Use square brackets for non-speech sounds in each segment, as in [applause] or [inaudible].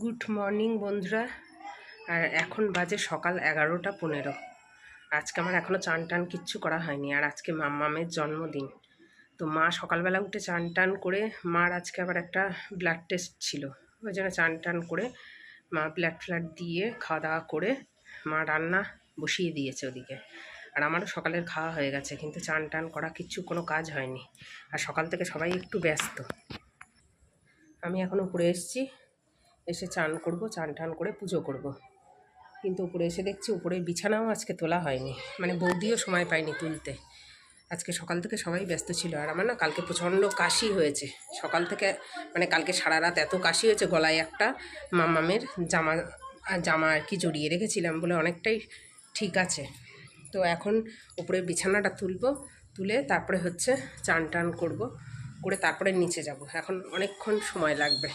Good morning বন্ধুরা। আর এখন বাজে সকাল এগারোটা পনেরো। আজকে আমার এখনও চান টান কিচ্ছু করা হয়নি। আর আজকে মাম্মামের জন্মদিন। তো মা সকালবেলা উঠে চান টান করে মার আজকে আবার একটা ব্লাড টেস্ট ছিল। ওই জন্য চান টান করে মা ব্লাড ফ্লাড দিয়ে খাওয়া দাওয়া করে মা রান্না বসিয়ে দিয়েছে ওদিকে। আর আমারও সকালের খাওয়া হয়ে গেছে, কিন্তু চান টান করা কিচ্ছু কোনো কাজ হয়নি। আর সকাল থেকে সবাই একটু ব্যস্ত। আমি এখন উপরে এসেছি। এসে চান করব, চান টান করে পুজো করব। কিন্তু উপরে এসে দেখছি উপরে বিছানাও আজকে তোলা হয়নি। মানে বৌদিও সময় পায়নি তুলতে। আজকে সকাল থেকে সবাই ব্যস্ত ছিল। আর আমার না কালকে প্রচণ্ড কাশি হয়েছে। সকাল থেকে মানে কালকে সারা রাত এত কাশি হয়েছে গলায় একটা মামামের জামা জামা আর কি জড়িয়ে রেখেছিলাম বলে অনেকটাই ঠিক আছে। তো এখন উপরে বিছানাটা তুলব, তুলে তারপরে হচ্ছে চান টান করব, করে তারপরে নিচে যাব। এখন অনেকক্ষণ সময় লাগবে।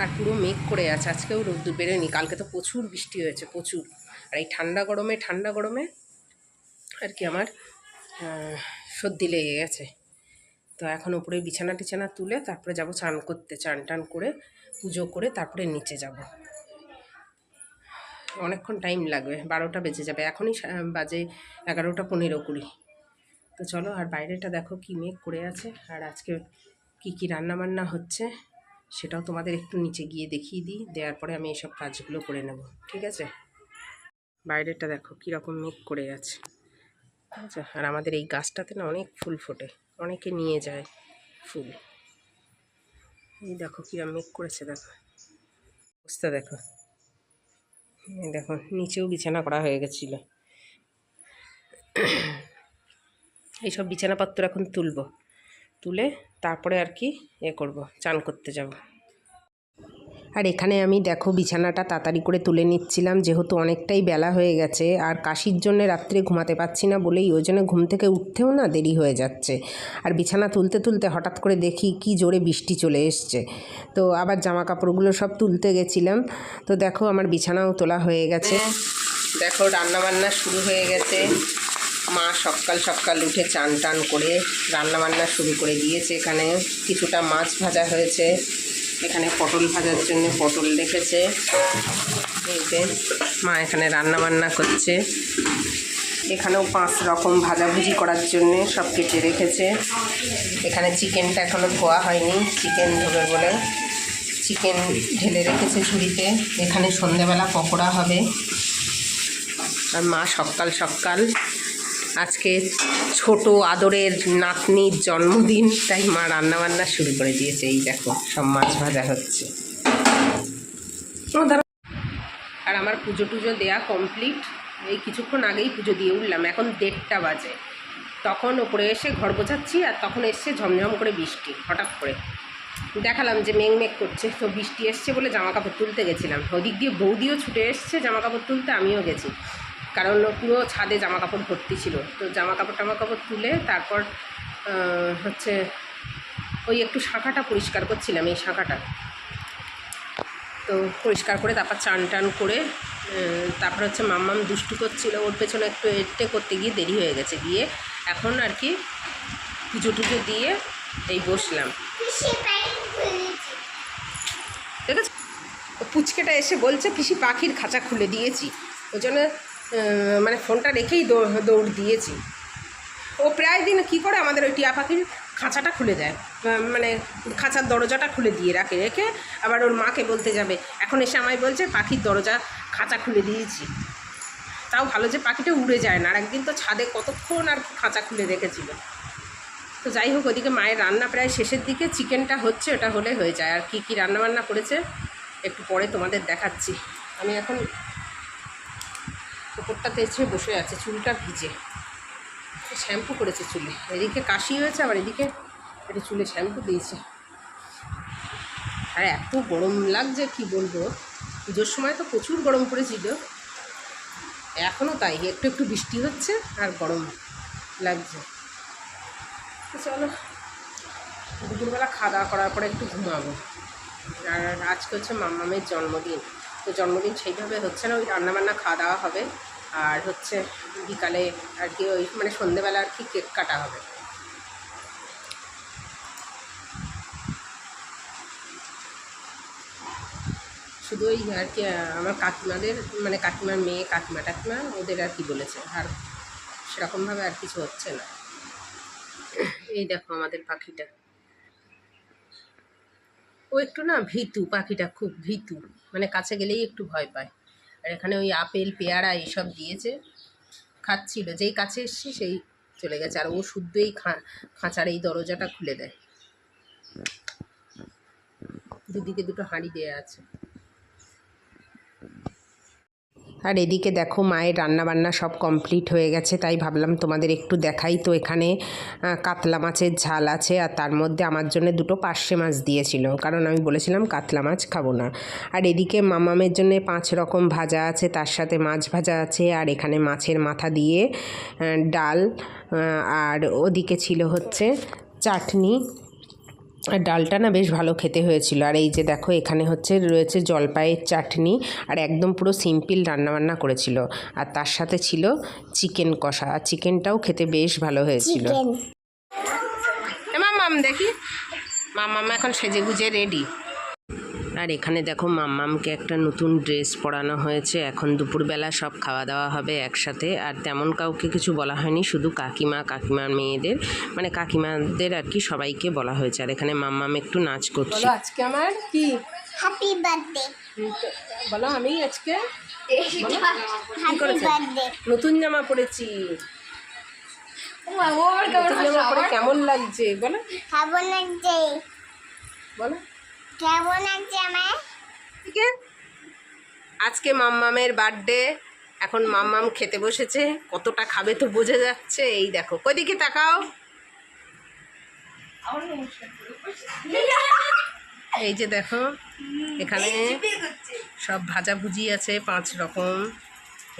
আর পুরো মেঘ করে আছে। আজকেও রোদ্দুর বেরোয়নি, কালকে তো প্রচুর বৃষ্টি হয়েছে, প্রচুর। আর এই ঠান্ডা গরমে ঠান্ডা গরমে আর কি আমার সর্দি লেগে গেছে। তো এখন উপরে বিছানা টিছানা তুলে তারপরে যাব চান করতে, চান টান করে, পুজো করে তারপরে নিচে যাব। অনেকক্ষণ টাইম লাগবে, বারোটা বেজে যাবে। এখনই বাজে এগারোটা পনেরো কুড়ি। তো চলো আর বাইরেটা দেখো কি মেঘ করে আছে আর আজকে কি কি রান্না বান্না হচ্ছে। সেটাও তোমাদের একটু নিচে গিয়ে দেখিয়ে দিই, দেওয়ার পরে আমি এসব কাজগুলো করে নেব, ঠিক আছে? বাইরেটা দেখো কীরকম মেঘ করে গেছে ঠিক আছে? আর আমাদের এই গাছটাতে না অনেক ফুল ফোটে, অনেকে নিয়ে যায় ফুল। এই দেখো কীরকম মেঘ করেছে, দেখো। অবস্থা দেখো। দেখো, নিচেও বিছানা করা হয়ে গেছিল। এইসব বিছানাপত্র এখন তুলবো। তুলে তারপরে আর কি এ করব, চান করতে যাব। আর এখানে আমি দেখো বিছানাটা তাড়াতাড়ি করে তুলে নিচ্ছিলাম, যেহেতু অনেকটাই বেলা হয়ে গেছে, আর কাশির জন্য রাত্রে ঘুমাতে পারছি না বলেই ওই জন্য ঘুম থেকে উঠতেও না দেরি হয়ে যাচ্ছে। আর বিছানা তুলতে তুলতে হঠাৎ করে দেখি কি জোরে বৃষ্টি চলে এসছে। তো আবার জামা কাপড়গুলো সব তুলতে গেছিলাম। তো দেখো আমার বিছানাও তোলা হয়ে গেছে। দেখো রান্না বান্না শুরু হয়ে গেছে। মা সকাল সকাল উঠে চান টান করে রান্নাবান্না শুরু করে দিয়েছে এখানে। কিছুটা মাছ ভাজা হয়েছে। এখানে পটল ভাজার জন্য পটল রেখেছে। এই যে মা এখানে রান্নাবান্না করছে। এখানেও পাঁচ রকম ভাজাভুজি করার জন্য সব কেটে রেখেছে। এখানে চিকেনটা এখনও ধোয়া হয়নি। চিকেন ধোবে বলে চিকেন ঢেলে রেখেছে ঝুড়িতে। এখানে সন্ধেবেলা পকোড়া হবে। আর মা সকাল সকাল আজকে ছোট আদরের নাতনির জন্মদিন, তাই মা রান্নাবান্না শুরু করে দিয়েছে। এই দেখো, সব মাছ ভাজা হচ্ছে। আর আমার পুজো টুজো দেয়া কমপ্লিট এই কিছুক্ষণ আগেই পুজো দিয়ে উঠলাম। এখন দেড়টা বাজে। তখন ওপরে এসে ঘর গোছাচ্ছি, আর তখন এসছে ঝমঝম করে বৃষ্টি, হঠাৎ করে। দেখালাম যে মেঘ মেঘ করছে, তো বৃষ্টি এসছে বলে জামা কাপড় তুলতে গেছিলাম। ওদিক দিয়ে বৌদিও ছুটে এসছে জামা কাপড় তুলতে, আমিও গেছি। কারণ পুরো ছাদে জামা কাপড় ভর্তি ছিল। তো জামা কাপড় টামা কাপড় তুলে তারপর হচ্ছে ওই একটু শাঁখাটা পরিষ্কার করছিলাম এই শাঁখাটা। তো পরিষ্কার করে তারপর চান টান করে তারপর হচ্ছে মাম্মাম দুষ্টু করছিল ওর পেছনে একটু এটে করতে গিয়ে দেরি হয়ে গেছে। গিয়ে এখন আর কি পুজো টুজো দিয়ে এই বসলাম। দেখেছ? পুচকেটা এসে বলছে পিসি পাখির খাঁচা খুলে দিয়েছি। ওই জন্য মানে ফোনটা রেখেই দৌড় দিয়েছি। ও প্রায় দিন কী করে আমাদের ওই টিয়া পাখির খাঁচাটা খুলে দেয়। মানে খাঁচার দরজাটা খুলে দিয়ে রাখে, রেখে আবার ওর মাকে বলতে যাবে। এখন এসে আমায় বলছে, পাখির দরজা, খাঁচা খুলে দিয়েছি। তাও ভালো যে পাখিটা উড়ে যায় না, আর একদিন তো ছাদে কতক্ষণ আর খাঁচা খুলে রেখেছিল তো যাই হোক, ওদিকে মায়ের রান্না প্রায় শেষের দিকে, চিকেনটা হচ্ছে, ওটা হলে হয়ে যায়। আর কি কি রান্না বান্না করেছে, একটু পরে তোমাদের দেখাচ্ছি। আমি এখন উপরটাতে এসে বসে আছে, চুলটা ভিজে। শ্যাম্পু করেছে চুলে। এদিকে কাশি হয়েছে, আবার এদিকে এটা চুলে শ্যাম্পু দিয়েছে। আর এত গরম লাগছে, কি বলব? পুজোর সময় তো প্রচুর গরম পড়েছিল। এখনও তাই, একটু একটু বৃষ্টি হচ্ছে আর গরম লাগছে। চলো, দুপুরবেলা খাওয়া দাওয়া করার পরে একটু ঘুমাবো। আর আজকে হচ্ছে মাম্মামের জন্মদিন। তো জন্মদিন সেইভাবে হচ্ছে না, ওই রান্নাবান্না খাওয়া দাওয়া হবে। আর হচ্ছে বিকালে আর কি ওই মানে সন্ধেবেলা আর কি কেক কাটা হবে। শুধু ওই আর কি আমার কাকিমাদের মানে কাকিমার মেয়ে, কাকিমা টাকিমা, ওদের আর কি বলেছে। আর সেরকমভাবে আর কিছু হচ্ছে না। এই দেখো আমাদের পাখিটা। ও একটু না ভীতু, পাখিটা খুব ভীতু। মানে কাছে গেলেই একটু ভয় পায়। আর এখানে ওই আপেল, পেয়ারা এইসব দিয়েছে। খাচ্ছিল, যেই কাছে এসছি সেই চলে গেছে। আর ও শুদ্ধ এই খাঁচার এই দরজাটা খুলে দেয়। দুদিকে দুটো হাঁড়ি দেওয়া আছে। আর এদিকে দেখো মায়ের রান্নাবান্না সব কমপ্লিট হয়ে গেছে, তাই ভাবলাম তোমাদের একটু দেখাই। তো এখানে কাতলা মাছের ঝাল আছে আর তার মধ্যে আমার জন্য দুটো পার্শে মাছ দিয়েছিল, কারণ আমি বলেছিলাম কাতলা মাছ খাব না। আর এদিকে মামামের জন্য পাঁচ রকম ভাজা আছে, তার সাথে মাছ ভাজা আছে, আর এখানে মাছের মাথা দিয়ে ডাল আর ওদিকে ছিল হচ্ছে চাটনি। আর ডালটা না বেশ ভালো খেতে হয়েছিল। আর এই যে দেখো এখানে হচ্ছে রয়েছে জলপাইয়ের চাটনি আর একদম পুরো সিম্পল রান্নাবান্না করেছিল। আর তার সাথে ছিল চিকেন কষা। আর চিকেনটাও খেতে বেশ ভালো হয়েছিল। মাম দেখি। মাম এখন সেজে গুজে রেডি। আর এখানে দেখো মাম্মামকে একটা নতুন ড্রেস পরানো হয়েছে। এখন দুপুরবেলা সব খাওয়া দাওয়া হবে একসাথে। আর তেমন কাউকে কিছু বলা হয়নি শুধু কাকিমা কাকিমার মেয়েদের। মানে কাকিমাদের আর কি সবাইকে বলা হয়েছে। আর এখানে মাম্মাম একটু নাচ করছে। আজকে আমার কি? হ্যাপি বার্থডে বলো আমি আজকে? হ্যাপি [laughs] করেছে? বার্থডে নতুন জামা পরেছি। কেমন লাগছে? বলো। কেমন লাগছে? বলো। কেমন আমার ঠিক আজকে? মাম্মামের বার্থডে। এখন মাম্মাম খেতে বসেছে। কতটা খাবে তো বোঝা যাচ্ছে। এই দেখো কদিকে তাকাও। এই যে দেখো, এখানে সব ভাজাভুজি আছে, পাঁচ রকম।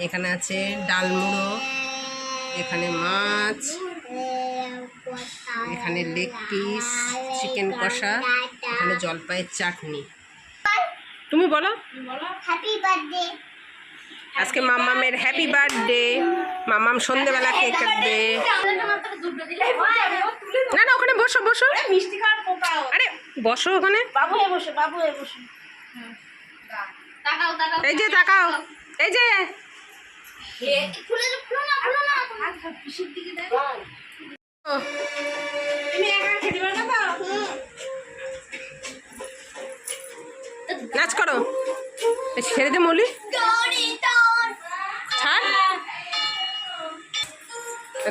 এখানে আছে ডালমুড়ো এখানে মাছ, এখানে লেগ পিস, চিকেন কষা। এখানে জলপাইয়ের চাটনি। তুমি বলো। হ্যাপি বার্থডে আজকে মাম্মামের হ্যাপি বার্থডে মাম্মাম সন্ধেবেলা কেক কাটবে। না না ওখানে বসো বসো। মিষ্টি আরে বসো ওখানে। বাবু এ বসে বাবু এ বসে। তাকাও তাকাও। এই যে তাকাও। এই যে। খুলে খুলো না খুলো না। পিসির দিকে দেখো। তুমি একা খেতে পারবে নাচ করো। ছেড়ে দে মলি। ছাড়।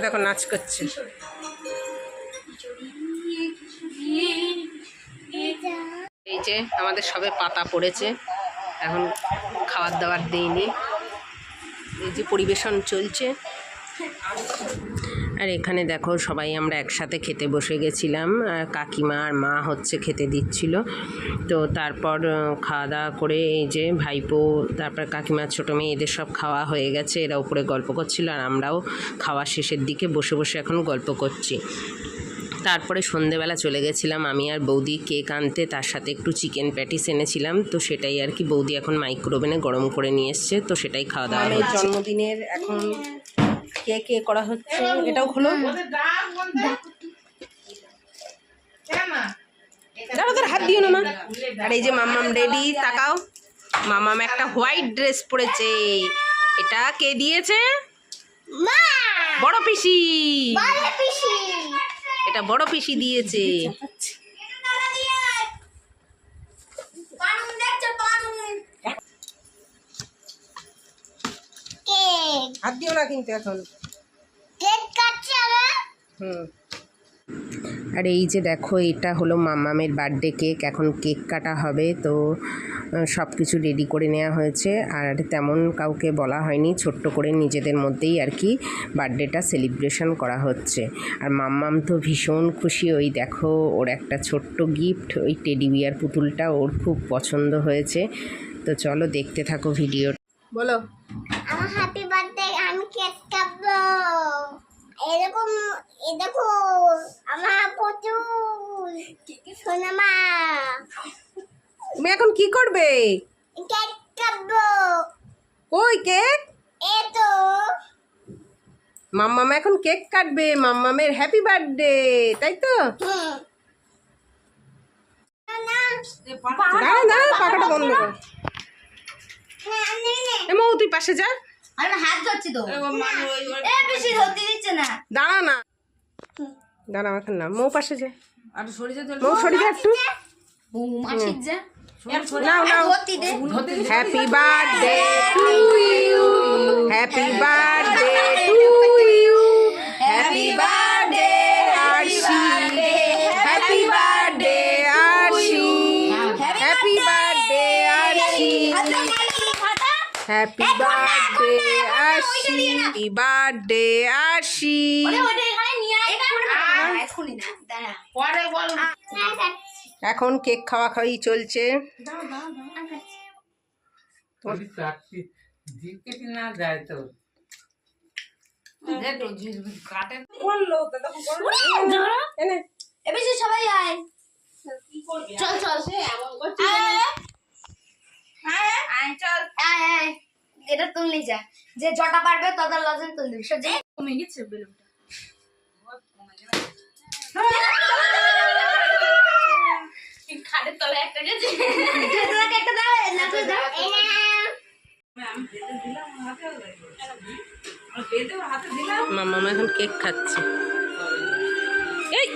দেখো, নাচ করছে। এই যে আমাদের সবে পাতা পড়েছে, এখন খাবার দাবার দিইনি। এই যে পরিবেশন চলছে। আর এখানে দেখো সবাই আমরা একসাথে খেতে বসে গেছিলাম। আর কাকিমা আর মা হচ্ছে খেতে দিচ্ছিল। তো তারপর খাওয়া দাওয়া করে এই যে ভাইপো তারপর কাকিমার ছোটো মেয়ে এদের সব খাওয়া হয়ে গেছে। এরা উপরে গল্প করছিল আর আমরাও খাওয়া শেষের দিকে বসে বসে এখন গল্প করছি। তারপরে সন্ধেবেলা চলে গেছিলাম। আমি আর বৌদি কেক আনতে তার সাথে একটু চিকেন প্যাটিস এনেছিলাম। তো সেটাই আর কি বৌদি এখন মাইক্রোওভেনে গরম করে নিয়ে এসছে। তো সেটাই খাওয়া দাওয়া হচ্ছে। জন্মদিনের এখন কেক এ করা হচ্ছে এটাও হলো দাঁড়া তোর হাত দিও না মা। আর এই যে মাম্মাম রেডি তাকাও। মামাম একটা হোয়াইট ড্রেস পরেছে। এটা কে দিয়েছে? বড় পিসি। এটা বড় পিসি দিয়েছে পানুন দেখছ পানুন কেক হাত দিও না কিন্তু এখন। কেক কাটছে আমার হুম। আর এই যে দেখো এটা হলো মামামের বার্থডে কেক এখন কেক কাটা হবে তো সব কিছু রেডি করে নেওয়া হয়েছে। আর তেমন কাউকে বলা হয়নি ছোট্ট করে নিজেদের মধ্যেই আর কি বার্থডেটা সেলিব্রেশন করা হচ্ছে। আর মাম্মাম তো ভীষণ খুশি ওই দেখো ওর একটা ছোট্ট গিফট ওই টেডি বিয়ার পুতুলটা ওর খুব পছন্দ হয়েছে। তো চলো দেখতে থাকো ভিডিও বলো। হ্যাপি কেক কাটবো এরকম এ দেখো আমার প্রচুর। তুমি এখন কি করবে? কেক কাটবো কেক? এ তো। মাম্মাম এখন কেক কাটবে মাম্মামের হ্যাপি বার্থডে তাই তো? দাঁড়া দাঁড়া পাখাটা বন্ধ কর। মৌ তুই পাশে যা। আমি হাত ধরছি তো। এ বেশি ধরতে দিচ্ছে না। দাঁড়া না। দাঁড়া এখন না মৌ পাশে যা। আর সরে যেতে মৌ সরে যা একটু। মাসির যা। নাও নাও। Happy birthday to you happy birthday happy birthday Arshi happy birthday ওটা এখানে কেক খাওয়া খাওয়াই চলছে। সবাই আয়। চল চল। আয়, আয়, চল। আয় আয়। এটা তুললি যা। যে জটা পারবে তত লজেন তুল দিবি কমে গেছে বেলুনটা। খাটের তলায় একটা গেছে। একটা দাও না তুই দাও মামা এখন কেক খাচ্ছে। এই!